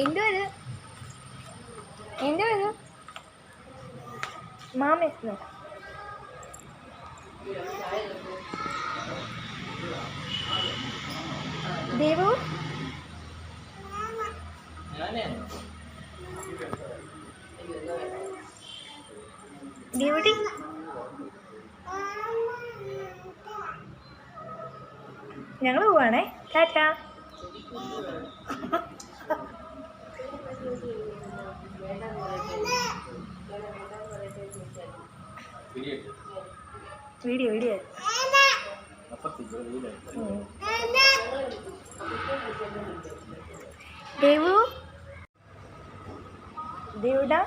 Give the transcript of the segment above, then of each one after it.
എന്റെ ഒരു എന്റെ ഒരു മാമ ദേവു? ദേവുട്ടി? ഞങ്ങൾ പോവാണേ. ടാറ്റ. Video video. ദേവു? ദേവുടാ?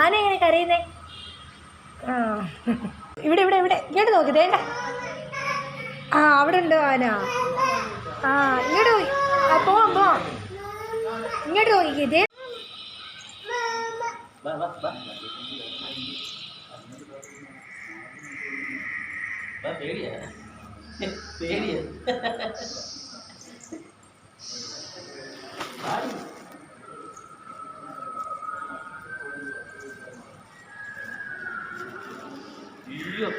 ആന എങ്ങനെ കരയുന്നേ? ആ. ഇവിടെ ഇവിടെ ഇവിടെ. ഇങ്ങോട്ട് നോക്കി തേണ്ട ആ അവിടെ ഉണ്ടോ ആന? ആ ഇങ്ങോട്ട് നോക്കിക്കേ ദേ വാ വാ വാ വാ പേടിയാ പേടിയാ ആടി. അയ്യോ